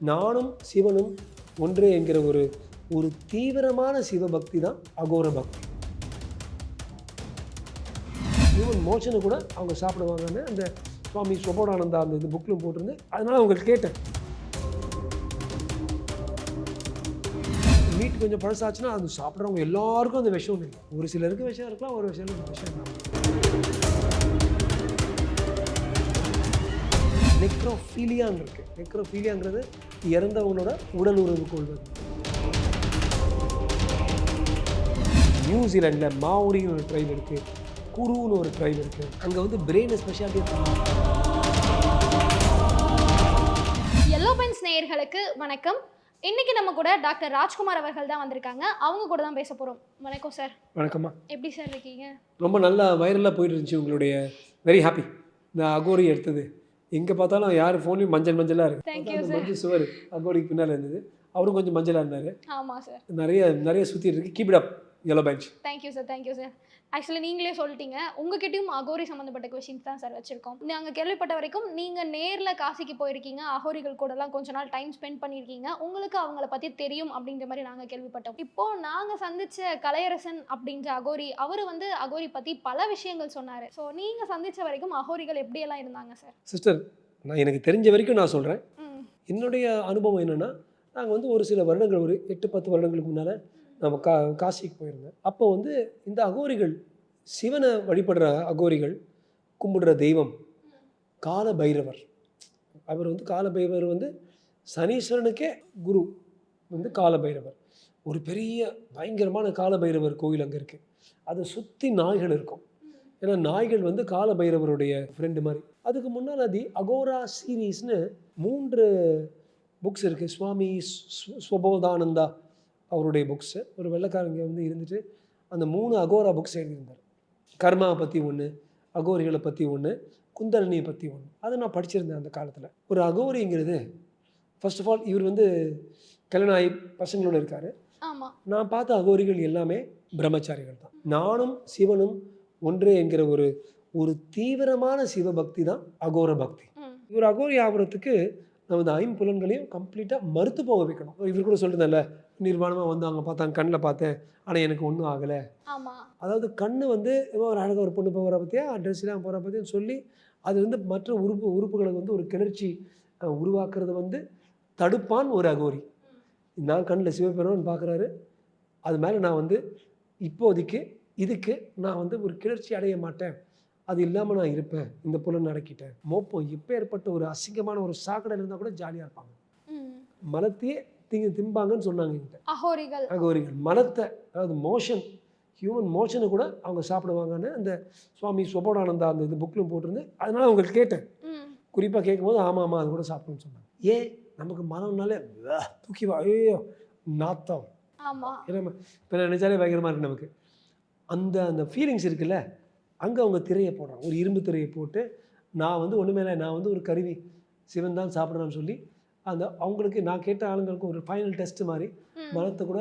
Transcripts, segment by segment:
நானும் சிவனும் ஒன்றே என்கிற ஒரு ஒரு தீவிரமான சிவபக்தி தான் அகோர பக்தி. ஈவன் மோஷனை கூட அவங்க சாப்பிடுவாங்கன்னு அந்த சுவாமி சுபோடானந்தா அந்த இது புக்கிலும் போட்டிருந்து அதனால் அவங்க கேட்டேன். மீட் கொஞ்சம் பழசாச்சுன்னா அது சாப்பிட்றவங்க எல்லாருக்கும் அந்த விஷம் இல்லை ஒரு சிலருக்கு விஷம் இருக்கலாம் ஒரு சிலருக்கு விஷம் இருக்கலாம். நெக்ரோஃபீலியான்னு இருக்கு. நெக்ரோஃபீலியாங்கிறது இறந்தவங்களோட உடல் உறவு கொள்வது. நியூசிலாண்டில் மாவுரின்னு ஒரு ட்ரைப் இருக்குது குருன்னு ஒரு ட்ரைப் இருக்குது அங்கே வந்து பிரெயின் ஸ்பெஷாலிட்டி எல்லோ பென்ஸ் நேயர்களுக்கு வணக்கம். இன்னைக்கு நம்ம கூட டாக்டர் ராஜ்குமார் அவர்கள் தான் வந்திருக்காங்க. அவங்க கூட தான் பேச போறோம். வணக்கம் சார். வணக்கம்மா. எப்படி சார் இருக்கீங்க? ரொம்ப நல்லா வைரலாக போயிட்டு இருந்துச்சு உங்களுடைய. வெரி ஹாப்பி இந்த அகோரி எடுத்தது. எங்கே பார்த்தாலும் யார் ஃபோன்லையும் மஞ்சள் மஞ்சளாக இருக்கு. Thank பார்த்தா you, அந்த sir. மஞ்சள் சுவர் அகோரிக்கு பின்னால் இருந்தது. அவரும் கொஞ்சம் மஞ்சளாக இருந்தார். நிறைய நிறைய சுற்றி இருக்கு. Keep it up yellow bench. Thank you sir thank you sir actually நீங்களே சொல்லிட்டீங்க. உங்ககிட்டயும் அகோரி சம்மந்தப்பட்ட கொஷின்ஸ் தான் சார் வச்சிருக்கோம். நாங்கள் கேள்விப்பட்ட வரைக்கும் நீங்க நேர்ல காசிக்கு போயிருக்கீங்க. அகோரிகள் கூடலாம் கொஞ்ச நாள் டைம் ஸ்பெண்ட் பண்ணியிருக்கீங்க. உங்களுக்கு அவங்கள பத்தி தெரியும் அப்படிங்கிற மாதிரி நாங்க கேள்விப்பட்டோம். இப்போ நாங்க சந்திச்ச கலையரசன் அப்படின்ற அகோரி அவர் வந்து அகோரி பத்தி பல விஷயங்கள் சொன்னாரு. ஸோ நீங்க சந்திச்ச வரைக்கும் அகோரிகள் எப்படியெல்லாம் இருந்தாங்க சார் சிஸ்டர் நான் எனக்கு தெரிஞ்ச வரைக்கும் நான் சொல்கிறேன் என்னுடைய அனுபவம் என்னென்னா நாங்கள் வந்து ஒரு சில வருடங்கள் ஒரு எட்டு பத்து வருடங்களுக்கு முன்னால் நம்ம கா காசிக்கு போயிருந்தேன். அப்போ வந்து இந்த அகோரிகள் சிவனை வழிபடுற அகோரிகள் கும்பிடுற தெய்வம் கால பைரவர் அவர் வந்து கால பைரவர் வந்து சனீஸ்வரனுக்கே குரு வந்து கால பைரவர் ஒரு பெரிய பயங்கரமான கால பைரவர் கோயில் அங்கே இருக்குது அதை சுற்றி நாய்கள் இருக்கும். ஏன்னா நாய்கள் வந்து கால பைரவருடைய ஃப்ரெண்டு மாதிரி. அதுக்கு முன்னால் தி அகோரா சீரீஸ்னு மூன்று புக்ஸ் இருக்குது சுவாமி ஸ்வபோதானந்தா அவருடைய புக்ஸு ஒரு வெள்ளைக்காரங்க வந்து இருந்துட்டு அந்த மூணு அகோரா புக்ஸ் எழுதியிருந்தார். கர்மாவை பற்றி ஒன்று அகோரிகளை பற்றி ஒன்று குந்தரணியை பற்றி ஒன்று அதை நான் படிச்சிருந்தேன் அந்த காலத்தில். ஒரு அகோரிங்கிறது ஃபர்ஸ்ட் ஆஃப் ஆல் இவர் வந்து கல்யாணம் ஆகி பசங்களோட இருக்கார். நான் பார்த்த அகோரிகள் எல்லாமே பிரம்மச்சாரிகள் தான். நானும் சிவனும் ஒன்றே என்கிற ஒரு ஒரு தீவிரமான சிவபக்தி தான் அகோர பக்தி. இவர் அகோரி ஆகிறதுக்கு நம்ம இந்த ஐம்புலன்களையும் கம்ப்ளீட்டாக மறுத்து போக வைக்கணும். இவர் கூட சொல்லிருந்தேன்ல நிர்வாணமாக வந்து அவங்க பார்த்தாங்க கண்ணில் பார்த்தேன். ஆனால் எனக்கு ஒன்றும் ஆகலை. அதாவது கண்ணு வந்து ஏதோ ஒரு அழகாக ஒரு பொண்ணு போகிற பற்றியா ட்ரெஸ்லாம் போகிற பற்றியும் சொல்லி அது வந்து மற்ற உறுப்பு உறுப்புகளுக்கு வந்து ஒரு கிளர்ச்சி உருவாக்குறது வந்து தடுப்பான் ஒரு அகோரி. நான் கண்ணில் சிவபெருமான் பார்க்குறாரு. அது மேலே நான் வந்து இப்போதைக்கு இதுக்கு நான் வந்து ஒரு கிளர்ச்சி அடைய மாட்டேன். அது இல்லாமல் நான் இருப்பேன். இந்த புலன் அடக்கிட்டேன் மோப்பம் இப்போ ஏற்பட்ட ஒரு அசிங்கமான ஒரு சாக்கடையில் இருந்தால் கூட ஜாலியாக இருப்பாங்க. மலத்தையே திங்க திம்பாங்கன்னு சொன்னாங்க என்கிட்ட. அகோரிகள். அகோரிகள். மலத்தை அதாவது மோஷன் ஹியூமன் மோஷனை கூட அவங்க சாப்பிடுவாங்கன்னு அந்த சுவாமி சுபோடானந்தா அந்த இது புக்கிலும் போட்டிருந்து அதனால அவங்களுக்கு கேட்டேன். குறிப்பாக கேட்கும்போது ஆமாம் ஆமாம் அது கூட சாப்பிடுன்னு சொன்னாங்க. ஏன்? நமக்கு மனம்னாலே தூக்கி வா ஐயோ நாத்தம். ஏன்னா இப்போ நினைச்சாலே பயங்கரமாக இருக்கு நமக்கு. அந்த அந்த ஃபீலிங்ஸ் இருக்குல்ல அங்கே அவங்க திரையை போடுறாங்க. ஒரு இரும்பு திரையை போட்டு நான் வந்து ஒன்றுமே இல்லை நான் வந்து ஒரு கருவி சிவன் தான் சாப்பிட்றேன்னு சொல்லி அந்த அவங்களுக்கு நான் கேட்ட ஆளுங்களுக்கு ஒரு ஃபைனல் டெஸ்ட் மாதிரி ம். மரத்தை கூட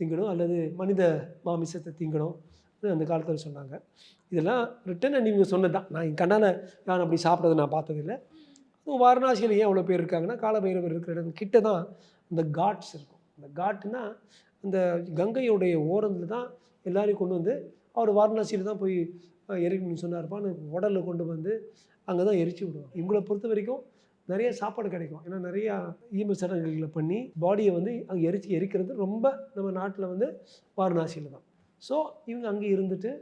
திங்கணும் அல்லது மனித மாமிசத்தை திங்கணும் அந்த காலத்தில் சொன்னாங்க. இதெல்லாம் ரிட்டன் நீங்கள் சொன்னது தான் நான் என் கண்ணால் நான் அப்படி சாப்பிட்றதை நான் பார்த்ததில்லை. அதுவும் வாரணாசியில் ஏன் அவ்வளோ பேர் இருக்காங்கன்னா காலபைரவர் இருக்கிற இடம் கிட்ட தான் அந்த காட்ஸ் இருக்கும். அந்த காட்டுனா அந்த கங்கையுடைய ஓரத்தில் தான் எல்லாரையும் கொண்டு வந்து அவர் வாரணாசியில் தான் போய் எரிக்கணும்னு சொன்னார்ப்பான்னு உடலில் கொண்டு வந்து அங்கே தான் எரிச்சு விடுவாங்க இவங்களை பொறுத்த வரைக்கும் நிறைய சாப்பாடு கிடைக்கும். ஏன்னா நிறையா ஈம சடங்குகளை பண்ணி பாடியை வந்து அங்கே எரிச்சு எரிக்கிறது ரொம்ப நம்ம நாட்டில் வந்து வாரணாசியில் தான். ஸோ இவங்க அங்கே இருந்துட்டு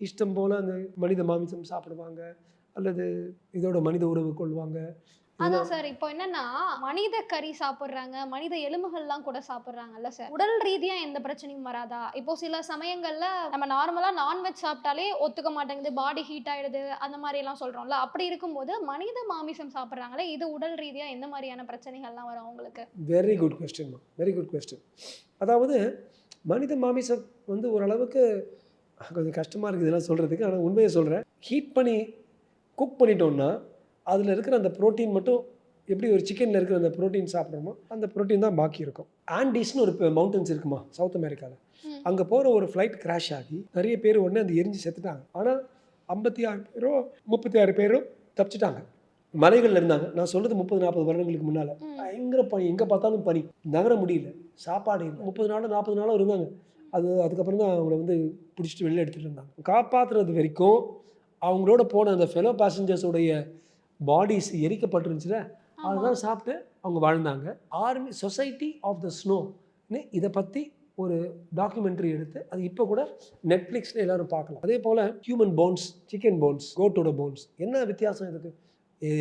இஷ்டம் போல் அந்த மனித மாமிசம் சாப்பிடுவாங்க அல்லது இதோட மனித உறவு கொள்வாங்க. அதான் சார். இப்போ என்னன்னா மனித கறி சாப்பிட்றாங்க. மனித எலும்புகள்லாம் கூட சாப்பிட்றாங்கல்ல சார். உடல் ரீதியா எந்த பிரச்சனையும் வராதா? இப்போ சில சமயங்கள்ல நம்ம நார்மலா நான்வெஜ் சாப்பிட்டாலே ஒத்துக்க மாட்டேங்குது. பாடி ஹீட் ஆயிடுது. அந்த மாதிரி எல்லாம் சொல்றோம்ல. அப்படி இருக்கும்போது மனித மாமிசம் சாப்பிட்றாங்களே இது உடல் ரீதியா எந்த மாதிரியான பிரச்சனைகள்லாம் வரும் அவங்களுக்கு வெரி குட் கொஸ்டின்மா வெரி குட் கொஸ்டின் அதாவது மனித மாமிசம் வந்து ஓரளவுக்கு கொஞ்சம் கஷ்டமாக இருக்குது இதெல்லாம் சொல்கிறதுக்கு ஆனால் உண்மையை சொல்கிறேன் ஹீட் பண்ணி குக் பண்ணிட்டோம்னா அதில் இருக்கிற அந்த புரோட்டீன் மட்டும் எப்படி ஒரு சிக்கனில் இருக்கிற அந்த புரோட்டீன் சாப்பிட்றோமோ அந்த புரோட்டீன் தான் பாக்கி இருக்கும். ஆண்டிஸ்னு ஒரு மவுண்டன்ஸ் இருக்குமா சவுத் அமெரிக்காவில். அங்கே போகிற ஒரு ஃப்ளைட் கிராஷ் ஆகி நிறைய பேர் உடனே அந்த எரிஞ்சு செத்துட்டாங்க. ஆனால் ஐம்பத்தி ஆறு பேரோ முப்பத்தி ஆறு பேரும் தப்பிச்சிட்டாங்க. மலைகள்ல இருந்தாங்க. நான் சொல்றது முப்பது நாற்பது வருடங்களுக்கு முன்னால. பயங்கர பனி. எங்கே பார்த்தாலும் பனி. நகர முடியல. சாப்பாடு இல்லை. முப்பது நாள் நாற்பது நாளும் இருந்தாங்க. அது அதுக்கப்புறம் தான் அவங்கள வந்து பிடிச்சிட்டு வெளில எடுத்துகிட்டு இருந்தாங்க. காப்பாற்றுறது வரைக்கும் அவங்களோட போன அந்த ஃபெலோ பேசஞ்சர்ஸோடைய பாடிஸ் எரிக்கப்பட்டிருந்துச்சுல. அதுதான் சாப்பிட்டு அவங்க வாழ்ந்தாங்க. ஆர்மி சொசைட்டி ஆஃப் த ஸ்னோன்னு இதை பற்றி ஒரு டாக்குமெண்ட்ரி எடுத்து அது இப்போ கூட நெட்ஃப்ளிக்ஸில் எல்லாரும் பார்க்கலாம். அதே போல் ஹியூமன் போன்ஸ் சிக்கன் போன்ஸ் கோட்டோட போன்ஸ் என்ன வித்தியாசம் இதுக்கு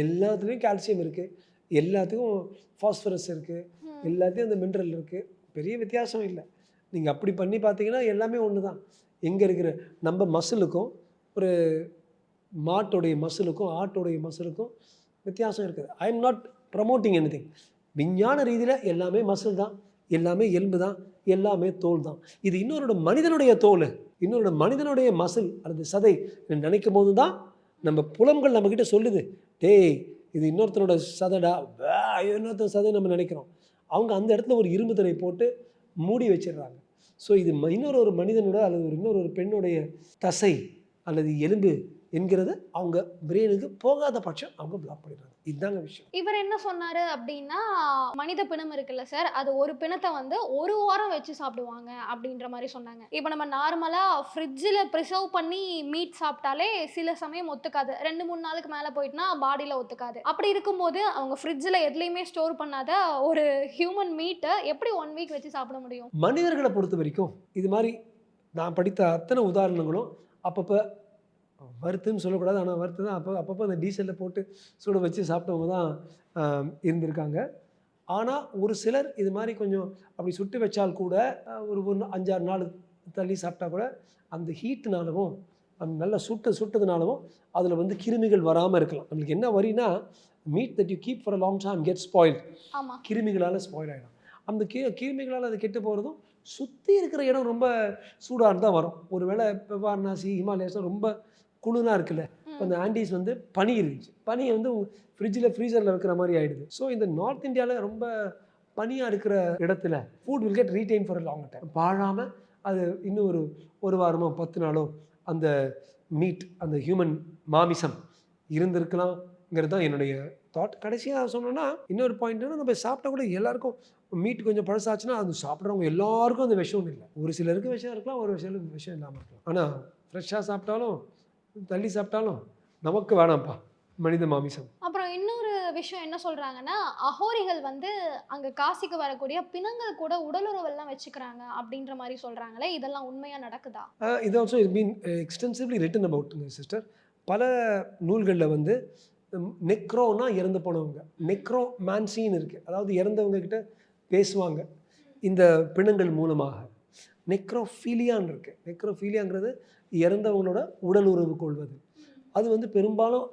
எல்லாத்துலேயும் கால்சியம் இருக்குது எல்லாத்துக்கும் ஃபாஸ்பரஸ் இருக்குது. எல்லாத்தையும் அந்த மினரல் இருக்குது பெரிய வித்தியாசம் இல்லை. நீங்கள் அப்படி பண்ணி பார்த்தீங்கன்னா எல்லாமே ஒன்று தான் எங்கே இருக்கிற நம்ம மசிலுக்கும் ஒரு மாட்டோடைய மசிலுக்கும் ஆட்டோடைய மசிலுக்கும் வித்தியாசம் இருக்குது. I am not promoting anything விஞ்ஞான ரீதியில் எல்லாமே மசில் தான் எல்லாமே எலும்பு தான் எல்லாமே தோல் தான் இது இன்னொரு மனிதனுடைய தோல். இன்னொரு மனிதனுடைய மசில் அல்லது சதை நினைக்கும் போது தான் நம்ம புலம்கள் நம்மக்கிட்ட சொல்லுது. டேய் இது இன்னொருத்தனோட சதைடா. வே, இன்னொருத்தன் சதை நம்ம நினைக்கிறோம். அவங்க அந்த இடத்துல ஒரு இரும்பு தடை போட்டு மூடி வச்சிடுறாங்க. ஸோ இது ம- இன்னொரு ஒரு மனிதனோட அல்லது ஒரு இன்னொரு ஒரு பெண்ணுடைய தசை அல்லது எலும்பு என்கிறது அவங்க பிரெயினுக்கு போகாத பட்சம் அவங்க பிளாக் பண்ணிடுறாங்க. இதுதாங்க விஷயம். இவர் என்ன சொன்னாரு அப்படின்னா மனித பிணம் இருக்குல்ல சார் அது ஒரு பிணத்தை வந்து ஒரு வாரம் வச்சு சாப்பிடுவாங்க அப்படின்ற மாதிரி சொன்னாங்க. இப்போ நம்ம நார்மலா ஃப்ரிட்ஜில் ப்ரிசர்வ் பண்ணி மீட் சாப்பிட்டாலே சில சமயம் ஒத்துக்காது. ரெண்டு மூணு நாளுக்கு மேலே போயிட்டுனா பாடியில் ஒத்துக்காது. அப்படி இருக்கும்போது அவங்க ஃப்ரிட்ஜில் எதுலேயுமே ஸ்டோர் பண்ணாத ஒரு ஹியூமன் மீட்டை எப்படி ஒன் வீக் வச்சு சாப்பிட முடியும்? மனிதர்களை பொறுத்த வரைக்கும் இது மாதிரி நான் படித்த அத்தனை உதாரணங்களும் அப்பப்போ வறுத்துன்னு சொல்லக்கூடாது. ஆனால் வறுத்து தான் அப்போ அப்பப்போ அந்த டீசலில் போட்டு சுட வச்சு சாப்பிட்டவங்க தான் இருந்திருக்காங்க. ஆனால் ஒரு சிலர் இது மாதிரி கொஞ்சம் அப்படி சுட்டு வச்சால் கூட ஒரு ஒரு அஞ்சாறு நாள் தள்ளி சாப்பிட்டா கூட அந்த ஹீட்டுனாலவும் அந்த நல்லா சுட்ட சுட்டதுனாலவும் அதில் வந்து கிருமிகள் வராமல் இருக்கலாம். நம்மளுக்கு என்ன வரினா meat that you keep for a long time get spoil கிருமிகளால் spoil ஆகிடும் அந்த கி கிருமிகளால் அது கெட்டு போகிறதும் சுற்றி இருக்கிற இடம் ரொம்ப சூடாக தான் வரும். ஒருவேளை பெவார்னாசி ஹிமாலயாஸ்லாம் ரொம்ப குளிராக இருக்குல்ல. இப்போ அந்த ஆண்டிஸ் வந்து பனி இருந்துச்சு. பனி வந்து ஃப்ரிட்ஜில் ஃப்ரீசரில் வைக்கிற மாதிரி ஆகிடுது ஸோ இந்த நார்த் இந்தியாவில் ரொம்ப பனியாக இருக்கிற இடத்துல food will get retain for long time பாழாமல் அது இன்னும் ஒரு ஒரு வாரமோ பத்து நாளோ அந்த மீட் அந்த ஹியூமன் மாமிசம் இருந்திருக்கலாம்ங்கிறது தான் என்னுடைய தாட் கடைசியாக சொன்னோன்னா இன்னொரு பாயிண்ட் நம்ம சாப்பிட்டா கூட எல்லாருக்கும் மீட் கொஞ்சம் பழசாச்சுன்னா அது சாப்பிட்றவங்க எல்லாருக்கும் அந்த விஷம் இல்லை. ஒரு சிலருக்கு விஷம் இருக்கலாம் ஒரு சிலருக்கு விஷம் இல்லாமல் இருக்கலாம். ஆனால் ஃப்ரெஷ்ஷாக சாப்பிட்டாலும் தள்ளி சாப்பிட்டாலும் நமக்கு வேணாம்ப்பா மனித மாமிசம். அப்புறம் இன்னொரு விஷயம் என்ன சொல்றாங்கன்னா அகோரிகள் வந்து அங்க காசிக்கு வரக்கூடிய பிணங்கள் கூட உடலுறவெல்லாம் வச்சுக்கிறாங்க அப்படின்ற மாதிரி சொல்றாங்களே இதெல்லாம் உண்மையா நடக்குதா? இது also is been extensively written அபவுட்டுங்க sister பல நூல்களில் வந்து நெக்ரோனா இறந்து போனவங்க நெக்ரோ மேன்சின்னு இருக்குது அதாவது இறந்தவங்க கிட்ட பேசுவாங்க இந்த பிணங்கள் மூலமாக. நெக்ரோஃபீலியான்னு இருக்குது நெக்ரோஃபீலியாங்கிறது இறந்தவங்களோட உடல் உறவு கொள்வது. அது வந்து பெரும்பாலும்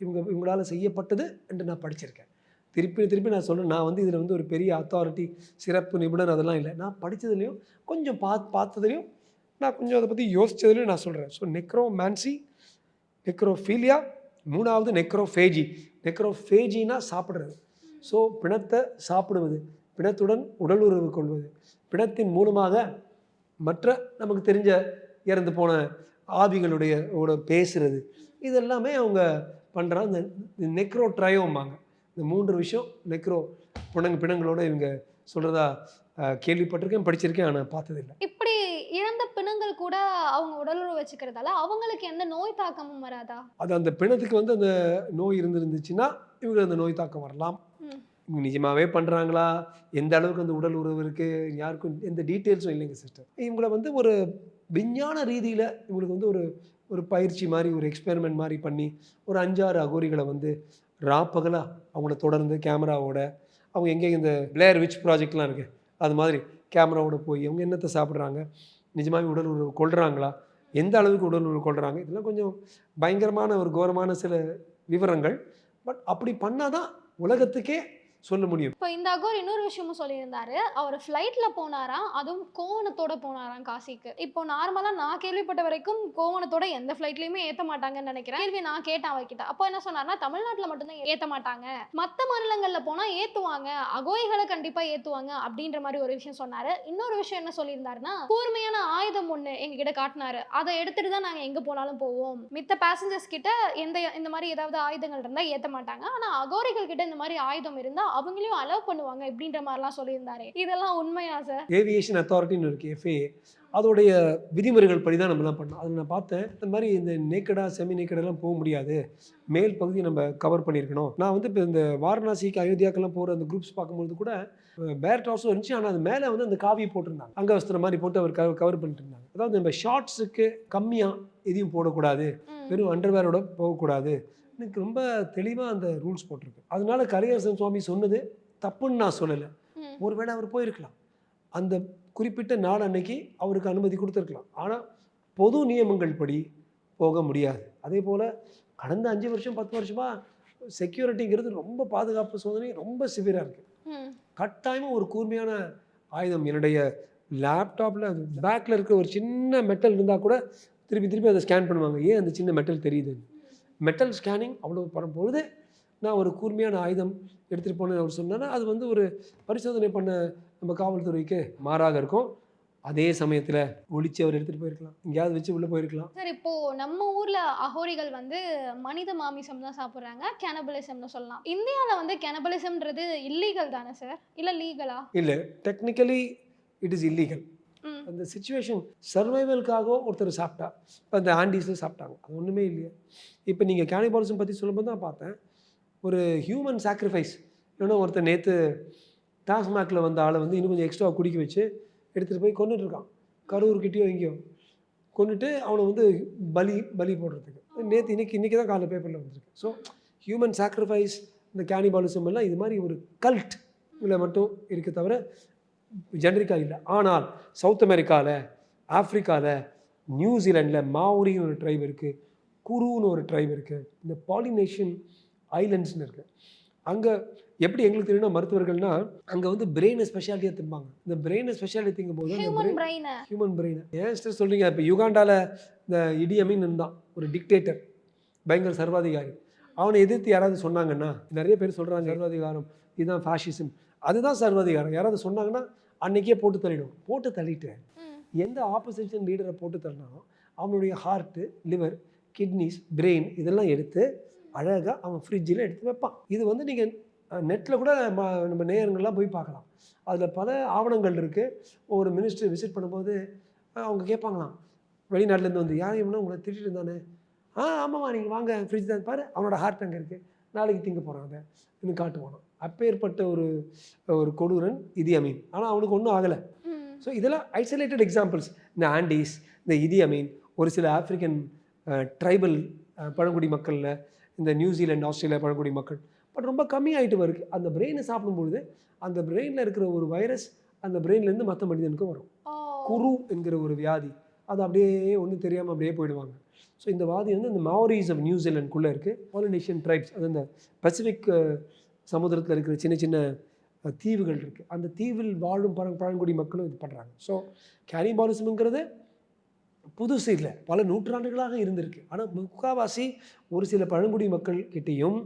இவங்க இவங்களால் செய்யப்பட்டது என்று நான் படிச்சிருக்கேன். திருப்பி திருப்பி நான் சொல்கிறேன் நான் வந்து இதில் வந்து ஒரு பெரிய அத்தாரிட்டி சிறப்பு நிபுணர் அதெல்லாம் இல்லை. நான் படித்ததுலேயும் கொஞ்சம் பார்த்து பார்த்ததுலையும் நான் கொஞ்சம் அதை பற்றி யோசித்ததுலேயும் நான் சொல்கிறேன் ஸோ நெக்ரோ மேன்சி நெக்ரோஃபீலியா மூணாவது நெக்ரோஃபேஜி நெக்ரோஃபேஜினா சாப்பிட்றது. ஸோ பிணத்தை சாப்பிடுவது பிணத்துடன் உடல் உறவு கொள்வது. பிணத்தின் மூலமாக மற்ற நமக்கு தெரிஞ்ச இறந்து போன ஆவிகளுடைய ஓட பேசுறது. இதெல்லாமே அவங்க பண்ணுறாங்க இந்த நெக்ரோ ட்ரையோம்பாங்க இந்த மூன்று விஷயம் நெக்ரோ பிணங்கு பிணங்களோட இவங்க சொல்கிறதா கேள்விப்பட்டிருக்கேன் படிச்சிருக்கேன் ஆனால் பார்த்ததில்லை. இப்படி இறந்த பிணங்கள் கூட அவங்க உடலுறவு வச்சுக்கிறதால அவங்களுக்கு எந்த நோய் தாக்கமும் வராதா? அது அந்த பிணத்துக்கு வந்து அந்த நோய் இருந்திருந்துச்சுன்னா இவங்க அந்த நோய் தாக்கம் வரலாம். இவங்க நிஜமாவே பண்ணுறாங்களா எந்த அளவுக்கு அந்த உடல் உறவு இருக்குது யாருக்கும் எந்த டீட்டெயில்ஸும் இல்லைங்க சிஸ்டர் இவங்கள வந்து ஒரு விஞ்ஞான ரீதியில் இவங்களுக்கு வந்து ஒரு ஒரு பயிற்சி மாதிரி ஒரு எக்ஸ்பெரிமெண்ட் மாதிரி பண்ணி ஒரு அஞ்சாறு அகோரிகளை வந்து ராப்பகலாக அவங்கள தொடர்ந்து கேமராவோட அவங்க எங்கே இந்த பிளேயர் விச் ப்ராஜெக்ட்லாம் இருக்குது அது மாதிரி கேமராவோட போய் அவங்க என்னத்தை சாப்பிட்றாங்க? நிஜமாவே உடல் உறவு கொள்கிறாங்களா எந்த அளவுக்கு உடல் உறவு கொள்கிறாங்க இதெல்லாம் கொஞ்சம் பயங்கரமான ஒரு கோரமான சில விவரங்கள். பட் அப்படி பண்ணால் தான் உலகத்துக்கே சொல்ல முடியும். இப்போ இந்த அகோர் இன்னொரு விஷயமும் சொல்லியிருந்தாரு. அவர் ஃப்ளைட்ல போனாராம் அதுவும் கோவணத்தோட போனாராம் காசிக்கு. இப்போ நார்மலா நான் கேள்விப்பட்ட வரைக்கும் கோவணத்தோட எந்த ஃப்ளைட்லயுமே ஏத்த மாட்டாங்கன்னு நினைக்கிறேன். கேள்வி நான் கேட்டேன் அவர்கிட்ட. அப்போ என்ன சொன்னார்னா தமிழ்நாட்டுல மட்டும்தான் ஏத்த மாட்டாங்க. மத்த மாநிலங்கள்ல போனா ஏத்துவாங்க. அகோரிகளை கண்டிப்பா ஏத்துவாங்க. அப்படின்ற மாதிரி ஒரு விஷயம் சொன்னாரு. இன்னொரு விஷயம் என்ன சொல்லியிருந்தாருன்னா கூர்மையான ஆயுதம் ஒண்ணு எங்ககிட்ட காட்டினாரு. அதை எடுத்துட்டு தான் நாங்க எங்க போனாலும் போவோம். மித்த பேசஞ்சர்ஸ் கிட்ட எந்த இந்த மாதிரி ஏதாவது ஆயுதங்கள் இருந்தா ஏத்த மாட்டாங்க. ஆனா அகோரிகள் கிட்ட இந்த மாதிரி ஆயுதம் இருந்தா அவங்களையும் அலோவ் பண்ணுவாங்க இப்படின்ற மாதிரிலாம் சொல்லியிருந்தாரு. இதெல்லாம் உண்மையா சார் ஏவியேஷன் அத்தாரிட்டின்னு இருக்குது எஃப்ஏ அதோடைய விதிமுறைகள் படி தான் நம்மலாம் பண்ணோம். அதில் நான் பார்த்தேன். இந்த மாதிரி இந்த நேக்கடா செமி நேக்கடெல்லாம் போக முடியாது. மேல் பகுதியை நம்ம கவர் பண்ணியிருக்கணும். நான் வந்து இப்போ இந்த வாரணாசிக்கு அயோத்தியாக்கெல்லாம் போகிற அந்த குரூப்ஸ் பார்க்கும்போது கூட பேர் டாப்ஸும் இருந்துச்சு. ஆனால் அது மேலே வந்து அந்த காவி போட்டிருந்தாங்க. அங்கவஸ்திரம் மாதிரி போட்டு அவர் கவர் கவர் பண்ணிட்டு இருந்தாங்க. அதாவது நம்ம ஷார்ட்ஸுக்கு கம்மியாக எதையும் போடக்கூடாது. வெறும் அண்டர்வேரோட போகக்கூடாது. எனக்கு ரொம்ப தெளிவாக அந்த ரூல்ஸ் போட்டிருக்கு. அதனால கலியரசன் சுவாமி சொன்னது தப்புன்னு நான் சொல்லலை. ஒருவேளை அவர் போயிருக்கலாம். அந்த குறிப்பிட்ட நாள் அன்னைக்கு அவருக்கு அனுமதி கொடுத்துருக்கலாம். ஆனால் பொது நியமங்கள் படி போக முடியாது. அதே போல் கடந்த அஞ்சு வருஷம் பத்து வருஷமாக செக்யூரிட்டிங்கிறது ரொம்ப பாதுகாப்பு சோதனை ரொம்ப சிவியராக இருக்குது. கட்டாயமாக ஒரு கூர்மையான ஆயுதம். என்னுடைய லேப்டாப்பில் அது பேக்கில் இருக்க ஒரு சின்ன மெட்டல் இருந்தால் கூட திருப்பி திருப்பி அதை ஸ்கேன் பண்ணுவாங்க. ஏன் அந்த சின்ன மெட்டல் தெரியுது மெட்டல் ஸ்கேனிங் அவ்வளோ பண்ணும்பொழுது நான் ஒரு கூர்மையான ஆயுதம் எடுத்துகிட்டு போனேன் அவர் சொன்னேன்னா அது வந்து ஒரு பரிசோதனை பண்ண நம்ம காவல்துறைக்கு மாறாக இருக்கும். அதே சமயத்தில் ஒளிச்சு அவர் எடுத்துகிட்டு போயிருக்கலாம். எங்கேயாவது வச்சு உள்ளே போயிருக்கலாம். சார் இப்போ நம்ம ஊர்ல அகோரிகள் வந்து மனித மாமிசம் தான் சாப்பிடுறாங்க. கேனபலிசம்னு சொல்லலாம். இந்தியால வந்து கேனபலிசம்ன்றது இல்லீகல் தானே சார்? இல்ல லீகலா இல்லை டெக்னிக்கலி இட் இஸ் இல்லீகல் அந்த சுச்சுவேஷன் சர்வைவல்காக ஒருத்தர் சாப்பிட்டா. இப்போ அந்த ஆண்டிஸில் சாப்பிட்டாங்க. அது ஒன்றுமே இல்லையே. இப்போ நீங்கள் கேனிபாலிசம் பற்றி சொல்லும்போது தான் பார்த்தேன். ஒரு ஹியூமன் சாக்ரிஃபைஸ் இல்லைன்னா ஒருத்தர் நேற்று டாஸ்மாகில் வந்த ஆளை வந்து இன்னும் கொஞ்சம் எக்ஸ்ட்ரா குடிக்க வச்சு எடுத்துகிட்டு போய் கொண்டுட்டு இருக்கான். கரூர்கிட்டயோ எங்கேயோ. கொண்டுட்டு அவனை வந்து பலி பலி போடுறதுக்கு. நேற்று இன்னைக்கு இன்றைக்கி தான் காலைல பேப்பரில் வந்திருக்கு. ஸோ ஹியூமன் சாக்ரிஃபைஸ் இந்த கேனிபாலிசம் எல்லாம் இது மாதிரி ஒரு கல்ட் இதில் மட்டும் இருக்கு தவிர ஜெனரிக்காக இல்லை. ஆனால் சவுத் அமெரிக்காவில் ஆப்பிரிக்காவில் நியூசிலாண்டில் மாவுரின்னு ஒரு ட்ரைப் இருக்குது குருன்னு ஒரு ட்ரைப் இருக்குது இந்த பாலினேஷன் ஐலண்ட்ஸ்னு இருக்குது அங்கே எப்படி எங்களுக்கு தெரியும்னா மருத்துவர்கள்னா அங்கே வந்து பிரெயினை ஸ்பெஷாலிட்டியாக திம்பாங்க இந்த பிரெயினை ஸ்பெஷாலிட்டி திங்கும் போது ஹியூமன் பிரெயின் ஏன் சிஸ்டர் சொல்கிறீங்க இப்போ யுகாண்டாவில் இந்த இடி அமீன் இருந்தான் ஒரு டிக்டேட்டர் பயங்கர சர்வாதிகாரி. அவனை எதிர்த்து யாராவது சொன்னாங்கன்னா நிறைய பேர் சொல்கிறாங்க சர்வாதிகாரம் இதுதான் ஃபாஷிசம் அதுதான் சர்வாதிகாரம் யாராவது சொன்னாங்கன்னா அன்னைக்கே போட்டு தள்ளிடும். போட்டு தள்ளிட்டு எந்த ஆப்போசிஷன் லீடரை போட்டு தள்ளினாலும் அவனுடைய ஹார்ட்டு லிவர் கிட்னிஸ் பிரெயின் இதெல்லாம் எடுத்து அழகாக அவன் ஃப்ரிட்ஜில் எடுத்து வைப்பான். இது வந்து நீங்கள் நெட்டில் கூட ம- நம்ம நேயர்கள்லாம் போய் பார்க்கலாம். அதில் பல ஆவணங்கள் இருக்குது ஒரு மினிஸ்டர் விசிட் பண்ணும்போது அவங்க கேட்பாங்களாம். வெளிநாட்டிலேருந்து வந்து யார் இவனா உங்களை திட்டிட்டு இருந்தானே? ஆ ஆமாம்மா நீங்கள் வாங்க ஃப்ரிட்ஜ் தான் பாரு. அவனோட ஹார்ட் அங்கே இருக்குது நாளைக்கு திங்க போகிறான் அதை இன்னும் காட்டுவானோ அப்பேற்பட்ட ஒரு ஒரு கொடூரன் இதி அமீன். ஆனால் அவனுக்கு ஒன்றும் ஆகலை. ஸோ இதெல்லாம் ஐசோலேட்டட் எக்ஸாம்பிள்ஸ் இந்த ஆண்டீஸ் இந்த இதி அமீன் ஒரு சில ஆப்பிரிக்கன் ட்ரைபல் பழங்குடி மக்களில் இந்த நியூசிலாந்து ஆஸ்திரேலியா பழங்குடி மக்கள். பட் ரொம்ப கம்மியாயிட்டு வருது. அந்த பிரெயினை சாப்பிடும்பொழுது அந்த பிரெயினில் இருக்கிற ஒரு வைரஸ் அந்த பிரெயின்லேருந்து மற்ற மனிதனுக்கும் வரும். குரு என்கிற ஒரு வியாதி. அது அப்படியே ஒன்றும் தெரியாமல் அப்படியே போயிடுவாங்க. ஸோ இந்த வாதி வந்து இந்த மாவரிஸ் ஆஃப் நியூசிலாண்டுக்குள்ளே இருக்குது பாலினேஷியன் ட்ரைப்ஸ் அது இந்த பசிபிக் சமுத்திரத்தில் இருக்கிற சின்ன சின்ன தீவுகள் இருக்குது அந்த தீவில் வாழும் பழ பழங்குடி மக்களும் இது பண்ணுறாங்க ஸோ கேனிபாலிசம்ங்கிறது புதுசு இல்லை பல நூற்றாண்டுகளாக இருந்திருக்கு. ஆனால் முக்காவாசி ஒரு சில பழங்குடி மக்கள் கிட்டேயும்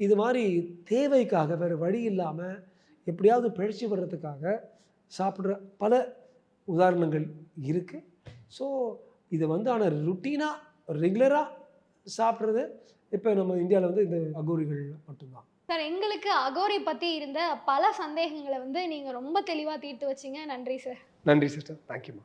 இது மாதிரி தேவைக்காக வேறு வழி இல்லாமல் எப்படியாவது பிழைச்சி வர்றதுக்காக சாப்பிட்ற பல உதாரணங்கள் இருக்குது ஸோ இதை வந்து ஆனால் ருட்டீனாக ரெகுலராக சாப்பிட்றது இப்போ நம்ம இந்தியாவில் வந்து இந்த அகோரிகள் மட்டும்தான். சார் எங்களுக்கு அகோரி பத்தி இருந்த பல சந்தேகங்களை வந்து நீங்க ரொம்ப தெளிவா தீர்த்து வச்சீங்க. நன்றி சார். நன்றி சிஸ்டர். தேங்க்யூம்மா